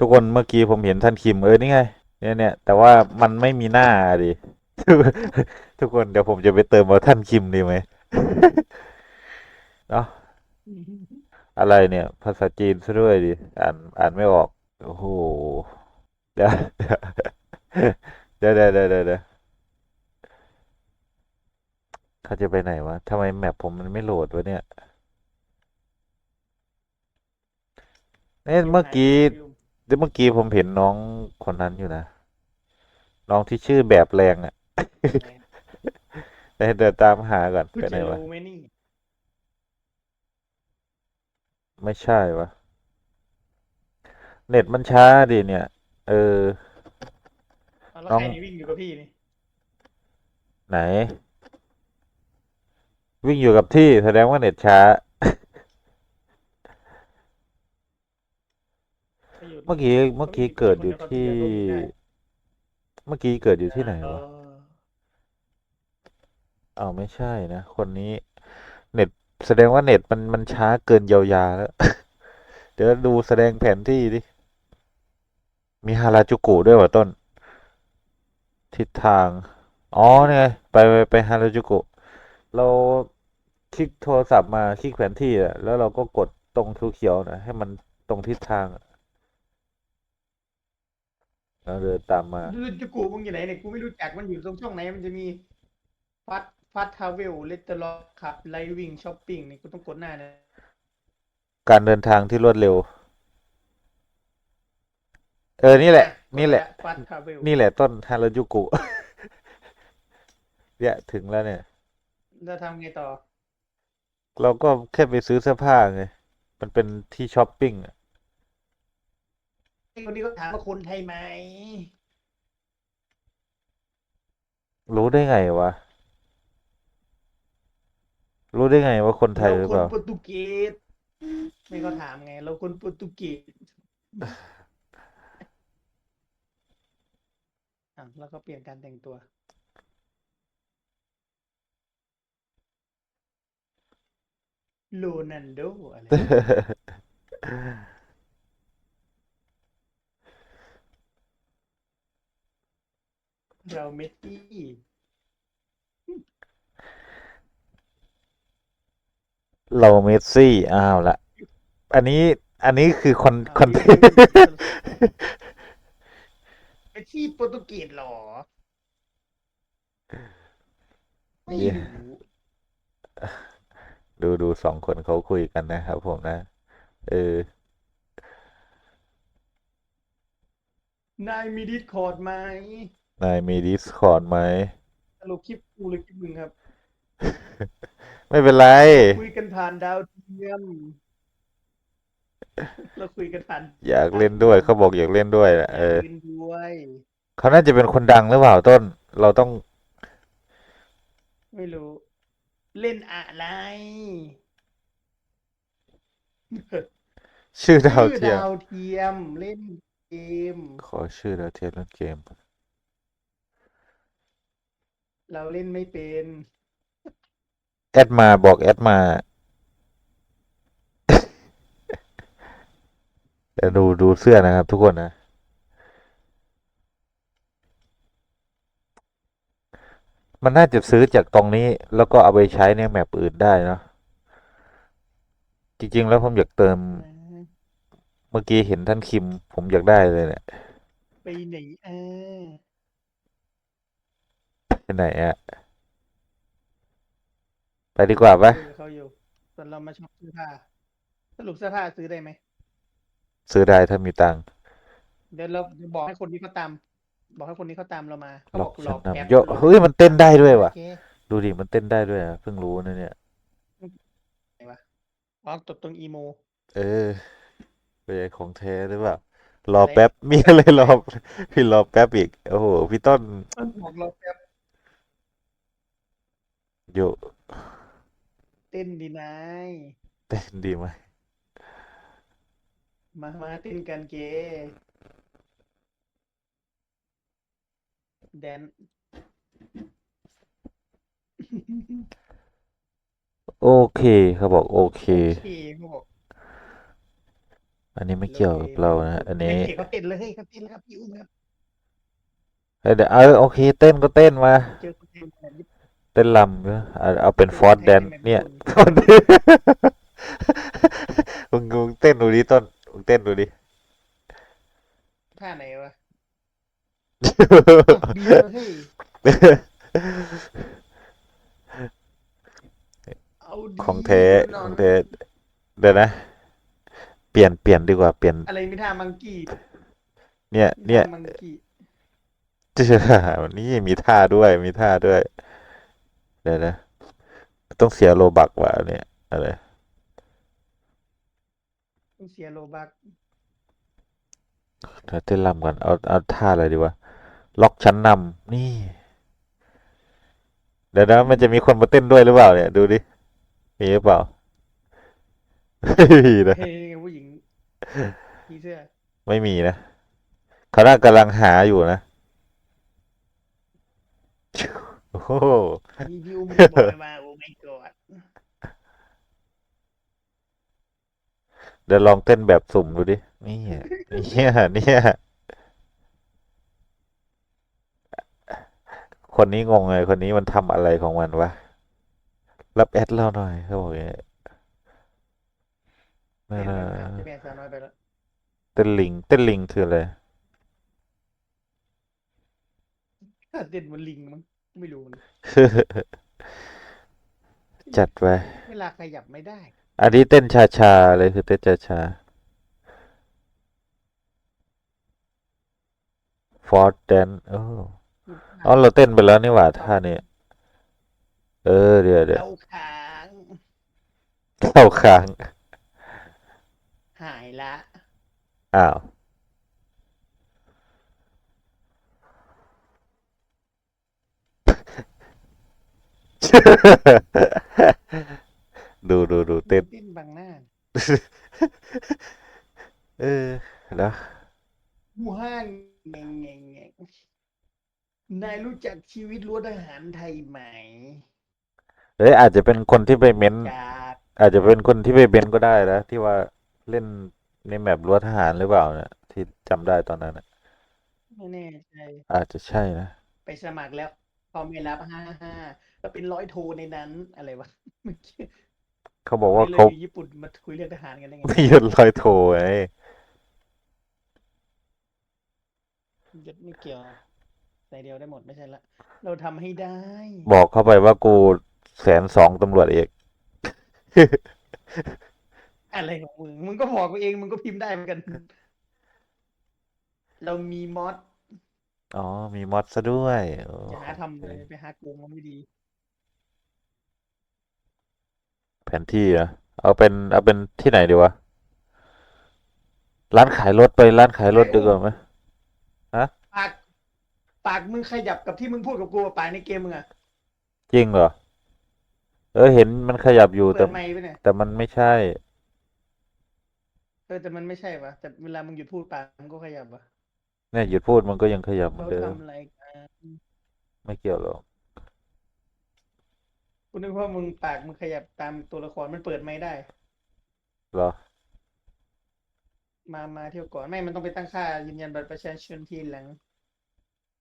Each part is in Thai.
ทุกคนเมื่อกี้ผมเห็นท่านคิมเออนี่ไงเนี่ยเนี่ยแต่ว่ามันไม่มีหน้าดิทุกคนเดี๋ยวผมจะไปเติมเอาท่านคิมดีไหมเนาะอะไรเนี่ย ภาษาจีนซะด้วยดิอ่านอ่านไม่ออกโอ้โหเดี๋ยวเดี๋ยวเดี๋ยวเดี๋ยวเดี๋ยวเขาจะไปไหนวะทำไมแมปผมมันไม่โหลดวะเนี่ยเอ๊ะเมื่อกี้ ดี๋ยวเมื่อกี้ผมเห็นน้องคนนั้นอยู่นะ น้องที่ชื่อแบบแรงอะ เดี๋ยวเดินตามหาก่อนกูไปไหนจะวะ รู้ไหมนี่ไม่ใช่วะ เน็ตมันช้าดิเนี่ย เออ เอาแล้วน้อง ใครนี่วิ่งอยู่กับพี่นี่ไหน วิ่งอยู่กับที่แสดงว่าเน็ตช้า ใครยู่ เมื่อกี้เมื่อกี้เกิดอยู่ที่ เมื่อกี้เกิดอยู่ที่ไหนวะเอออ้าวไม่ใช่นะ คนนี้ เน็ตแสดงว่าเน็ตมันมันช้าเกินเยียวยาแล้ว เดี๋ยวดูแสดงแผนที่ดิ มีฮาราจูกุด้วยวะต้น ทิศทาง อ๋อเนี่ยไปไปไปฮาราจูกุ เราคลิกโทรศัพท์มาคลิกแผนที่อะแล้วเราก็กดตรงเขียวๆนะให้มันตรงทิศทางอะ แล้วเดินตามมาดูจะกูมึงอยู่ไหนเนี่ยกูไม่รู้จักมันอยู่ตรงช่องไหนมันจะมีฟัดฟัดทาวเวลเลตเตอร์ล็อกขับไลวิ่งช้อปปิ้งนี่กูต้องกดหน้าเนี่ยการเดินทางที่รวดเร็ว เออ นี่แหละ นี่แหละ ฟัดทาวเวลนี่แหละต้นฮาราจูกุเนี่ยถึงแล้วเนี่ยแล้วทำไงต่อ เราก็แค่ไปซื้อเสื้อผ้าไง มันเป็นที่ช้อปปิ้งอะไอ้ คนนี้ก็ถามว่าคนไทยไหม รู้ได้ไงวะ รู้ได้ไงว่าคนไทยหรือเปล่า คนโปรตุเกสไม่ก็ถามไง เราคนโปรตุเกสอะแล้วก็เปลี่ยนการแต่งตัว โรนันโดอะไร เราเมสซี่เราเมสซี่อ้าวละอันนี้อันนี้คือคอนเอาคอนดิเทนต์เมสซี่โปรตุเกสเหรอ ไม่เย้รู้ดูดูสองคนเขาคุยกันนะครับผมนะ เออ นายมีดิสคอร์ดไหม นายมีดิสคอร์ดไหมสรุปคลิปกูหรือคลิปมึงครับ ไม่เป็นไร คุยกันผ่านดาวเทียมเราคุยกันผ่านอยากเล่นด้วยเขาบอกอยากเล่นด้วยนะเออเล่นด้วยเขาน่าจะเป็นคนดังหรือเปล่าต้น เราต้องไม่รู้ เล่นอะไรชื่อดาวชื่อเทียม ดาวเทียมเล่นเกม ขอชื่อดาวเทียมเล่นเกม เราเล่นไม่เป็นแอดมาบอกแอดมาเดี๋ยวดูดูเสื้อนะครับทุกคนนะ มันน่าจะซื้อจากตรงนี้ แล้วก็เอาไปใช้ในแมปอื่นได้เนอะจริง ๆ แล้วผมอยากเติม เมื่อกี้เห็นท่านคิม ผมอยากได้เลยเนี่ยไปไหนอ่า ไปไหนอะไปดีกว่าปะคุยกับเขาอยู่ส่วนเรามาชอบเสื้อผ้าสรุปเสื้อผ้าซื้อได้ไหมซื้อได้ถ้ามีตังค์เดี๋ยวเราจะบอกให้คนนี้เขาตาม บอกให้คนนี้เขาตามเรามาเขาหลบออกกหลฉัอนกแอปนำเยอะเฮ้ยมันเต้นได้ด้วยว่ะ โอเคดูดิมันเต้นได้ด้วยอะเพิ่งรู้นะเนี่ย อ๋อตดตรงอีโม เออเป็นไงของแท้หรือเปล่ารอแป๊บมีอะไรรอพี่รอแป๊บอีก โอ้โหพี่ต้น บอกเราแป๊บ อยู่เต้นดีนายเต้นดีไหมมา มาเต้นกันเกแดน โอเคเขาบอกโอเคโอเคเขาบอกอันนี้ไม่เกี่ยวกับเรานะอันนี้เด็กๆเขาเต้นเลยเขาเต้นแล้วครับพี่อุ้มครับเอ้ยเดี๋ยวเออโอเค เต้นก็เต้นมา เจอคนเต้นแบบนี้ เต้นลำเนอะเอาเอาเป็นฟอร์ดแดนเนี่ยมึงมึงเต้นดูดิต้นมึงเต้นดูดิท่าไหนวะดีเลยเฮ้ยเอาดีของแท้นขออนงแท้เดี๋ยวนะ เปลี่ยนเปลี่ยนดีกว่าเปลี่ยน อะไรมีท่ามังกี้ เนี่ย เนี่ยท่ามังกี้เจ้าวันนี้มีท่าด้วยมีท่าด้วย เดี๋ยวนะต้องเสียโลบักว่ะอันเนี่ยอะไรต้องเสียโลบักเดี๋ยวเต้นรำก่อนเอาเอาท่าอะไรดีวะล็อกชั้นนำนี่ เดี๋ยวนะมันจะมีคนมาเต้นด้วยหรือเปล่าเนี่ย ดูดิมีหรือเปล่าไม่มีนะเฮ้ยผู้หญิงผีเสื้อไม่มีนะเขาน่ากำลังหาอยู่นะ โอ้โหมีพี่อุ้มบอยมาโอ้ my god เดี๋ยวลองเต้นแบบสุ่มดูดิ นี่เนี่ยเนี่ยคนนี้งงเลยคนนี้มันทำอะไรของมันวะ รับแอดเราหน่อยเขาบอกอย่างเงี้ยเต้นั่นนน่ะแล้วครับจะแม่สาวน้อยไปแล้วเต้นลิง เต้นลิงคืออะไรถ้าเต้นเหมันลิงมั้ง ไม่รู้นะจัดไป เวลาขยับไม่ได้ อันนี้เต้นชาชาๆเลยคือเต้นชาชาฟอร์ดแดนเอออ๋อเราเต้นไปแล้วนี่หว่าท่านี้ เออเดี๋ยวเดี๋ยวเราค้างเข้าค้าง หายละ อ้าว ดูดูดูเต้นเต้นบังหน้า เออแล้วหูห้างแงงแงงแงงนายรู้จักชีวิตรั้วทหารไทยไหมเอ้ยอาจจะเป็นคนที่ไปเม้น จากอาจจะเป็นคนที่ไปเม้นก็ได้นะที่ว่าเล่นในแมปรั้วทหารหรือเปล่าเนี่ยที่จำได้ตอนนั้นน่ะไม่แน่ใจอาจจะใช่นะ ไปสมัครแล้วเขาไม่รับห้าห้า แล้วเป็นร้อยโทในนั้นอะไรวะเมื่อกี้เขาบอกว่าคุยเขาเรื่องอยู่ญี่ปุ่นมาคุยเรื่องทหารกันได้ไงไม่ยศลอยโทไงยศไม่เกี่ยวใส่เดียวได้หมดไม่ใช่ละเราทำให้ได้ บอกเข้าไปว่ากูแสนสองตำรวจเอกอะไรของมึงมึงก็บอกไปเองมึงก็พิมพ์ได้เหมือนกัน เรามีมอดอ๋อ มีมอดซะด้วยโอ้จะหาทำเลยไปหาโกงมันไม่ดี แผนที่นะเอาเป็นเอาเป็นที่ไหนดีวะ ร้านขายรถไปร้านขายรถดีกว่าไหมปากปากมึงขยับกับที่มึงพูดกับกูอะปากในเกมมึงอะจริงเหรอ เออเห็นมันขยับอยู่เปิแต่ ดไมค์ไปเนี่ยแต่มันไม่ใช่ เออแต่มันไม่ใช่ปะแต่เวลามึงหยุดพูดปากมึงก็ขยับปะเนี่ยหยุดพูดมันก็ยังขยับเหมือเขานเดิมทำอะไรกันไม่เกี่ยวหรอก กูนึกว่ามึงปากมึงขยับตามตัวละครมันเปิดไมค์ได้ เหรอ มามาเที่ยวก่อนไม่มันต้องไปตั้งค่ายืนยันบัตรประชาชนทีหลัง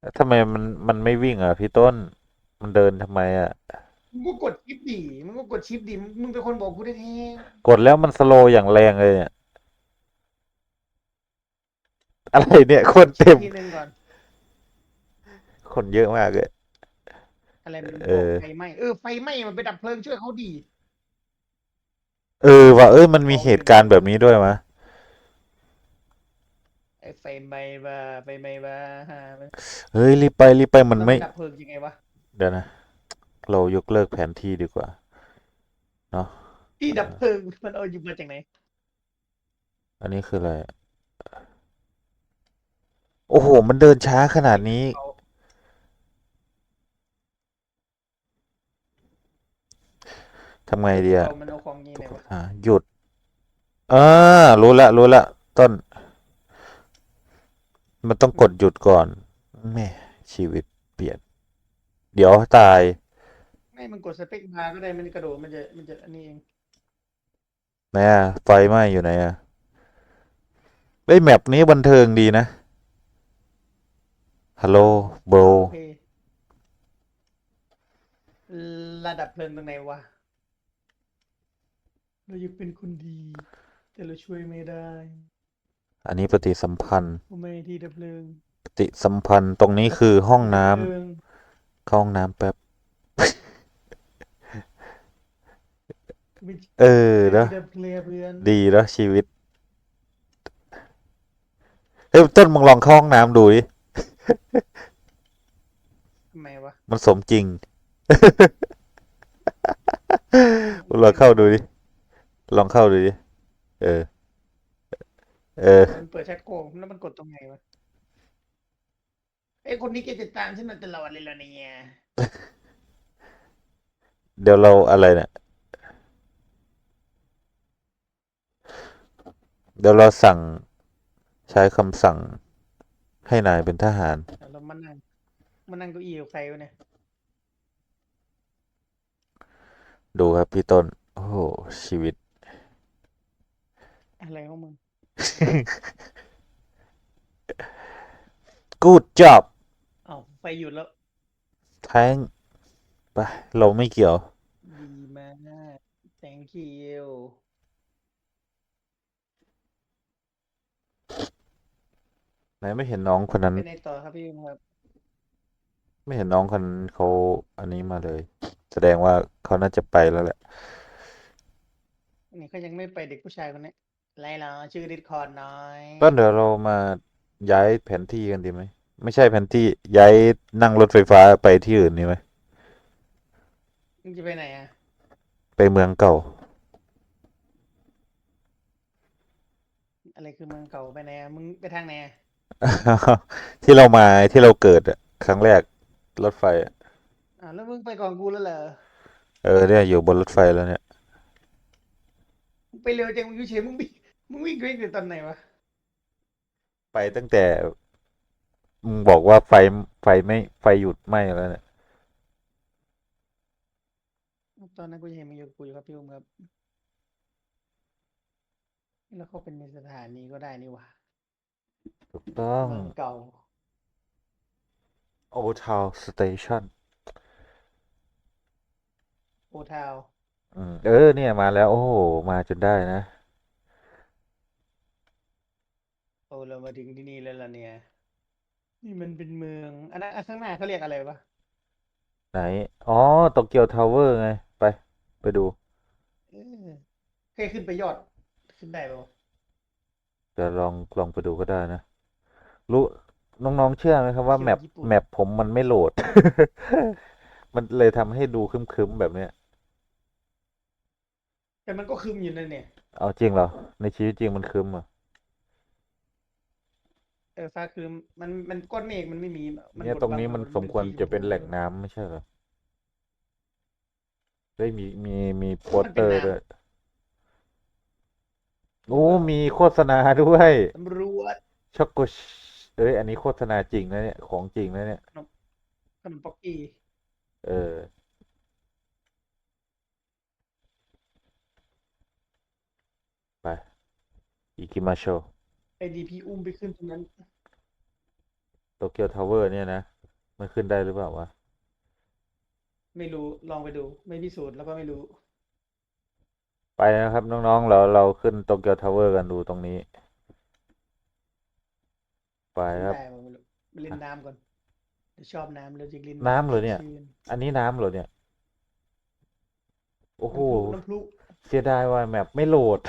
แล้วทำไมมันมันไม่วิ่งอะพี่ต้น มันเดินทำไมอะ มึงก็กดชิปดิมึงก็กดชิปดิมึงเป็นคนบอกกูได้แท้กดแล้วมันสโลว์อย่างแรงเลยเนี่ยอะไรเนี่ยคนเต็ม ทีนึงก่อน คนเยอะมากเลย อะไรมันเออไฟไหม้เออไฟไหม้มันไปดับเพลิงช่วยเขาดี เออว่าเอ้ยมันมีเหตุการณ์แบบนี้ด้วยมะไอ้ไฟไหม้บ้าไฟไหม้บ้าฮะมันเฮ้ยรีบไปรีบไปมันไม่เราดับเพลิงยังไงวะเดี๋ยวนะ เรายกเลิกแผนที่ดีกว่าเนาะที่ดับเพลิงมันเอาอยู่มาจากไหนอันนี้คืออะไร โอ้โห มันเดินช้าขนาดนี้ เขา ทำไงดีอะเขามันเอาของยิงไหนวะอ่าหยุดอ่ารู้ละรู้ละต้น มันต้องกดหยุดก่อนแม่ชีวิตเปลี่ยน เดี๋ยวตาย ไม่มันกดสเปคบาร์ก็ได้มันกระโดดมันจะมันจะอันนี้เองไหนอะไฟไหม้อยู่ไหนอะเอ้ยแมปนี้บันเทิงดีนะ ฮัลโหลโบร โอเคระดับเพลิงตรงไหนวะ เราอยากเป็นคนดี แต่เราช่วยไม่ได้ อันนี้ปฏิสัมพันธ์เพราะไม่มีที่ดับเพลิงปฏิสัมพันธ์ตรงนี้คือห้องน้ำเพลิงเข้าห้องน้ำแป๊บ ไม่เออไม่นะมีดับเพลิงเพื่อนดีแล้วชีวิต เฮ้ยต้นมึงลองเข้าห้องน้ำดูดิ ทำไมวะมันสมจริงลองเข้าดูดิ ลองเข้าดูดิ เออ เออ มันเปิดแชทโกงแล้วมันกดตรงไหนวะไอ้ยคนนี้แกจะตามฉันมาตลอดเลยเหรอเนี่ยเดี๋ยวเราอะไรเนี่ยเดี๋ยวเราสั่งใช้คำสั่งให้นายเป็นทหารแล้วมานั่งมานั่งเก้าอี้กับใครวะเนี่ย ดูครับพี่ต้น โอ้โหชีวิต อะไรของมึง good job อ้าวไฟหยุดแล้วทั้งไปเราไม่เกี่ยว ดีมาก thank you ไหนไม่เห็นน้องคนนั้นไปในต่อครับพี่ครับ ไม่เห็นน้องคนนั้นเขาอันนี้มาเลย แสดงว่าเขาน่าจะไปแล้วแหละ นี่เขายังไม่ไปเด็กผู้ชายคนนี้ ไรเหรอชื่อดิสคอร์ดน้อยก็เดี๋ยวเรามาย้ายแผนที่กันดีไหม ไม่ใช่แผนที่ย้ายนั่งรถไฟฟ้าไปที่อื่นดีไหม มึงจะไปไหนอะไปเมืองเก่า อะไรคือเมืองเก่าไปไหนอะมึงไปทางไหนอะที่เรามาที่เราเกิดอะครั้งแรกรถไฟอะอ่าวแล้วมึงไปก่อนกูแล้วเหรอเออเนี่ยอยู่บนรถไฟแล้วเนี่ย มึงไปเร็วจังมึงอยู่เฉยมึงวิ่ง มึงวิ่งเร่งอยู่ตอนไหนวะไปตั้งแต่มึงบอกว่าไฟไฟไม่ไฟหยุดไหม้แล้วเนี่ยตอนนั้นกูยังเห็นมึงอยู่กับกูอยู่ครับพี่อุ้มครับ แล้วเขาเป็นในสถานีก็ได้นี่หว่าถูกต้อง เมืองเก่า Old Town Station โอทาวอืมเออเนี่ยมาแล้ว โอ้โหมาจนได้นะ โอ้ เรามาถึงที่นี่แล้วล่ะเนี่ย นี่มันเป็นเมือง อันนั้นอันข้างหน้าเขาเรียกอะไรวะไหน อ๋อโตเกียวทาวเวอร์ไง ไป ไปดู เออเคยขึ้นไปยอด ขึ้นได้ปะวะเดี๋ยวลองลองไปดูก็ได้นะ รู้น้องๆเชื่อไหมครับว่าเที่แมยวปญี่ปุ่นแมปผมมันไม่โหลด มันเลยทำให้ดูครึ้มๆแบบเนี้ย แต่มันก็คึมอยู่นั่นเนี่ย เอาจริงเหรอ ในชีวิตจริงมันครึ้มเหรอะ เออฟ้าคือมันมันก้อนเมฆมันไม่มีมัเนี่ยบดตรงบันี้หมันดสมควรเป็นสีจะเป็นชมพูแหล่งน้ำไม่ใช่เหรอ ได้ยมีมีมีโปสมันเตเป็อนร์น้ำด้วย โอ้ มีโฆษณาด้วย ตำรวจช็อกโกชเอ้ย อันนี้โฆษณาจริงนะเนี่ย ของจริงนะเนี่ย ขนมป๊อกกี้เออ ไป อิกิมาโช ไอดีพีอุ้มไปขึ้นตรงนั้น โตเกียวทาวเวอร์เนี่ยนะ มันขึ้นได้หรือเปล่าวะ ไม่รู้ลองไปดู ไม่พิสูจน์แล้วก็ไม่รู้ ไปนะครับ น้องๆ เราเราขึ้นโตเกียวทาวเวอร์กันดูตรงนี้ ไปขึ้นครับ ได้ปะไม่รู้ไปเล่นน้ำก่อนเดี๋ยวชอบน้ำเราจะเล่นน้ำเหรอเนี่ย ชื่นอันนี้น้ำเหรอเนี่ย โอ้โห น้ำพลุเสียดายว่าแมปไม่โหลด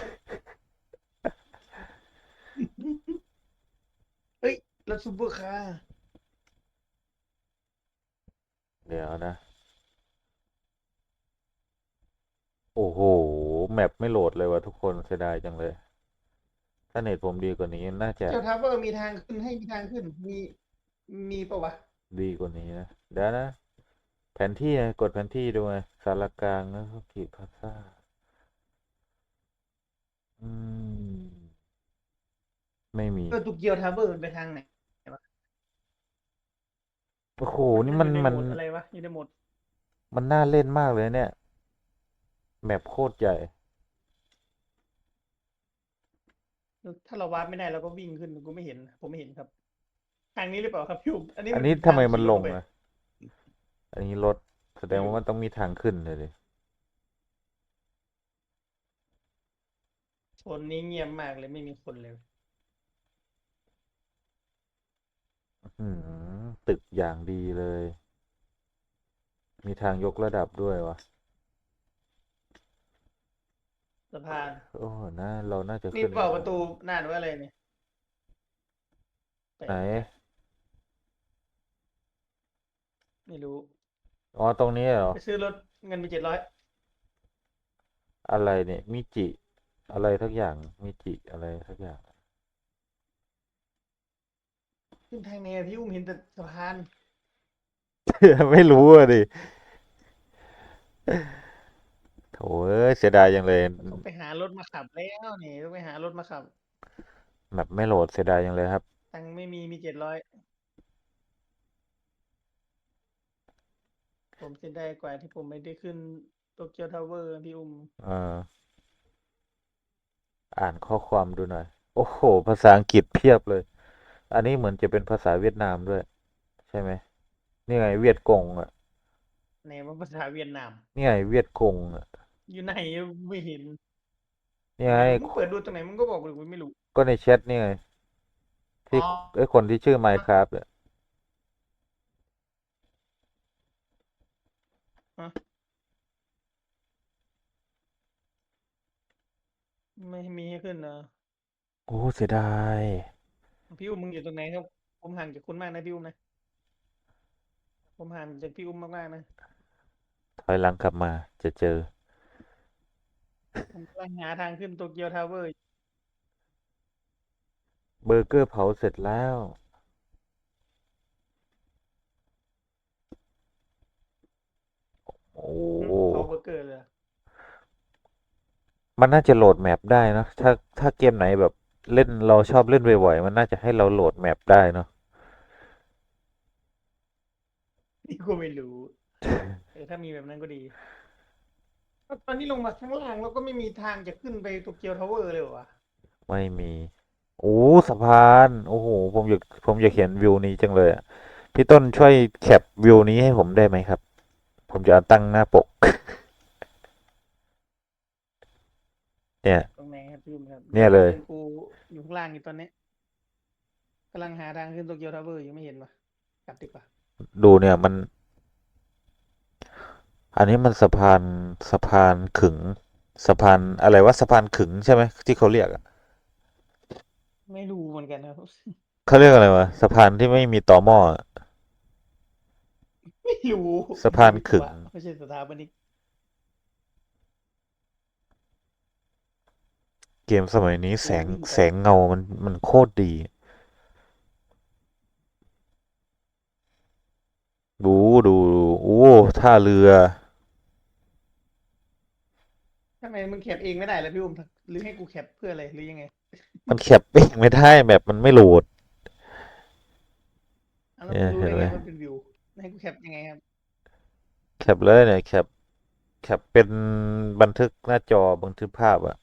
เฮ้ย รถซูเปอร์คาร์เดี๋ยวนะ โอ้โห แมปไม่โหลดเลยวะทุกคนเสียดายจังเลย ถ้าเน็ตผมดีกว่านี้น่าจะเจ้าทาวเวอร์มีทางขึ้นให้มีทางขึ้น มีมีปะวะดีกว่านี้นะ เดี๋ยวนะ แผนที่ไงกดแผนที่ดูไงสารกลางนะกิพาซ่าอืม ไม่มีเออตุกเกียวทาวเวอร์มันไปทางไหน โอ้โห นี่มันอยู่ในมันโหดอะไรวะอยู่ในโหมดมันน่าเล่นมากเลยเนี่ย แมปโคตรใหญ่ ถ้าเราวาร์ปไม่ได้เราก็วิ่งขึ้นกูไม่เห็น ผมไม่เห็นครับ ทางนี้หรือเปล่าครับพี่อุ้มอันนี้อันนี้เป็ทำไมทางมันขี่ลรถงไปอะอันนี้รถแสดงว่ามันต้องมีทางขึ้นเลยดิโซนนี้เงียบมากเลยไม่มีคนเลย อืม ตึกอย่างดีเลย มีทางยกระดับด้วยวะสะพาน โอ้น่าเราน่าจะนี่ขึ้นเปล่าประตูหน้าหรือว่าอะไรเนี่ยไหน ไม่รู้ อ๋อ ตรงนี้เหรอ ไปซื้อรถเงินไปเจ็ดร้อยอะไรเนี่ย มิจิ อะไรทักอย่าง มิจิ อะไรทักอย่าง ขึ้นทางไหนอะพี่อุ้มเห็นแต่สะพานไม่รู้อะดิโถ่เอ้ยเสียดายจังเลย ต้องไปหารถมาขับแล้วนี่ต้องไปหารถมาขับ แบบไม่โหลดเสียดายจังเลยครับ ตังค์ไม่มีมีเจ็ดร้อยผมเสียดายกว่าที่ผมไม่ได้ขึ้นโตเกียวทาวเวอร์พี่อุ้มเออ อ่านข้อความดูหน่อย โอ้โห ภาษาอังกฤษเพียบเลย อันนี้เหมือนจะเป็นภาษาเวียดนามด้วย ใช่ไหมนี่ไงเวียดกงอะในว่าภาษาเวียดนาม นี่ไงเวียดกงอะอยู่ไหนไม่เห็นนี่ไงมึงเปิดดูตรงไหนมึงก็บอกเลยกูไม่รู้ ก็ในแชทนี่ไงที่อ๋อ ไอ้คนที่ชื่อ Minecraft อะไม่มีให้ขึ้นนะโอ้เสียดาย พี่อุ้มมึงอยู่ตรงไหนครับ ผมห่างจากคุณมากนะพี่อุ้มนะ ผมห่างจากพี่อุ้มมากๆนะถอยหลังกลับมาจะเจอ ผมกำลังหาทางขึ้นโตเกียวทาวเวอร์เบอร์เกอร์เผาเสร็จแล้ว โอ้เขาเบอร์เกอร์เลยอะมันน่าจะโหลดแมปได้เนอะถ้าถ้าเกมไหนแบบ เล่นเราชอบเล่นบ่อยๆมันน่าจะให้เราโหลดแมปได้เนาะนี่กูไม่รู้เออถ้ามีแบบนั้นก็ดี ตอนนี้ลงมาข้างล่างแล้วก็ไม่มีทางจะขึ้นไปโตเกียวทาวเวอร์เลยเหรอวะไม่มีโอ้สะพานโอ้โหผมอยากผมอยากเห็นวิวนี้จังเลยอะพี่ต้นช่วยแคปวิวนี้ให้ผมได้ไหมครับ ผมจะเอาตั้งหน้าปก เนี่ย พี่อุ้มครับเนี่ยเลย กูอยู่ข้างล่างอยู่ตอนนี้กำลังหาทางขึ้นโตเกียวทาวเวอร์ยังไม่เห็นวะกลับดีกว่าดูเนี่ยมัน อันนี้มันสะพานสะพานขึงสะพานอะไรวะสะพานขึงใช่ไหมที่เขาเรียกอะไม่รู้เหมือนกันครับเขาเรียกอะไรวะสะพานที่ไม่มีต่อหม้ออะไม่รู้สะพานขึง ไม่ใช่สถาปนิก เกมสมัยนี้แสงแสงเงามันมันโคตรดีดูดูดูโอ้ท่าเรือ ทำไมมึงแคปเองไม่ได้แล้วพี่อุ้มหรือให้กูแคปเพื่ออะไรหรือยังไงมันแคปเองไม่ได้แบบมันไม่โหลด เอาแล้วมึงรู้ได้เออเห็นไหมไงว่าเป็นวิวให้กูแคปยังไงครับแคปเลยเนี่ยแคปแคปเป็นบันทึกหน้าจอบันทึกภาพอะ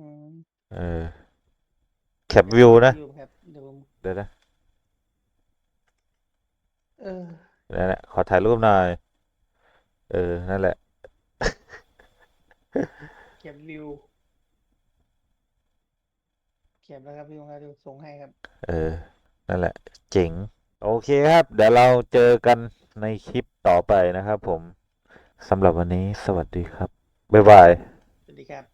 อืมเออแคปวิวนะวิวครับเดี๋ยวผมเดี๋ยวนะเออนั่นแหละขอถ่ายรูปหน่อย เออ นั่นแหละแคปวิวแคปแล้วครับพี่อุ้มครับเดี๋ยวส่งให้ครับเออ นั่นแหละ เจ๋ง โอเคครับ เดี๋ยวเราเจอกันในคลิปต่อไปนะครับผมสำหรับวันนี้สวัสดีครับ บ๊ายบาย สวัสดีครับ